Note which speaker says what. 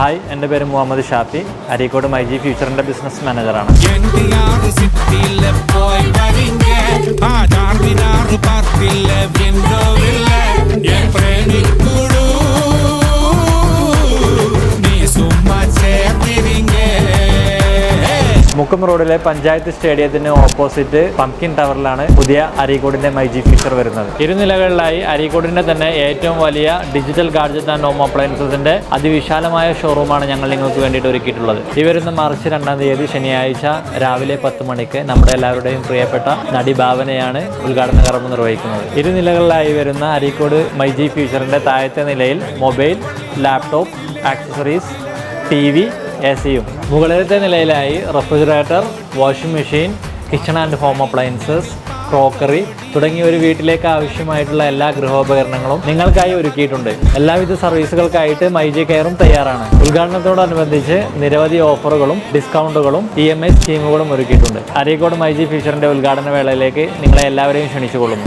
Speaker 1: Hi എന്റെ പേര് Muhammad Shafi. Areekode my G ഫ്യൂച്ചറിന്റെ ബിസിനസ് മാനേജറാണ്
Speaker 2: പ്രേമിക്കും
Speaker 1: മുക്കം റോഡിലെ പഞ്ചായത്ത് സ്റ്റേഡിയത്തിന് ഓപ്പോസിറ്റ് പംകിൻ ടവറിലാണ് പുതിയ അരീക്കോടിന്റെ മൈജി ഫീച്ചർ വരുന്നത്. ഇരുനിലകളിലായി അരീക്കോടിന്റെ തന്നെ ഏറ്റവും വലിയ ഡിജിറ്റൽ ഗാഡ്ജറ്റ് ആൻഡ് ഹോം അപ്ലയൻസസിന്റെ അതിവിശാലമായ ഷോറൂമാണ് ഞങ്ങൾ നിങ്ങൾക്ക് വേണ്ടിയിട്ട് ഒരുക്കിയിട്ടുള്ളത്. ഈ വരുന്ന മാർച്ച് രണ്ടാം തീയതി ശനിയാഴ്ച രാവിലെ പത്ത് മണിക്ക് നമ്മുടെ എല്ലാവരുടെയും പ്രിയപ്പെട്ട നടി ഭാവനയാണ് ഉദ്ഘാടന കർമ്മം നിർവഹിക്കുന്നത്. ഇരുനിലകളിലായി വരുന്ന അരീക്കോട് മൈജി ഫ്യൂച്ചറിന്റെ താഴത്തെ നിലയിൽ mobile laptop accessories T A സിയും. മുകളിലത്തെ നിലയിലായി refrigerator washing machine kitchen and home appliances crockery തുടങ്ങിയ ഒരു വീട്ടിലേക്ക് ആവശ്യമായിട്ടുള്ള എല്ലാ ഗൃഹോപകരണങ്ങളും നിങ്ങൾക്കായി ഒരുക്കിയിട്ടുണ്ട്. എല്ലാവിധ സർവീസുകൾക്കായിട്ട് മൈജി കെയറും തയ്യാറാണ്. ഉദ്ഘാടനത്തോടനുബന്ധിച്ച് നിരവധി ഓഫറുകളും ഡിസ്കൗണ്ടുകളും ഇ എം ഐ സ്കീമുകളും ഒരുക്കിയിട്ടുണ്ട്. അരീക്കോട് മൈജി ഫീച്ചറിന്റെ ഉദ്ഘാടന വേളയിലേക്ക് നിങ്ങളെ എല്ലാവരെയും ക്ഷണിച്ചുകൊള്ളുന്നു.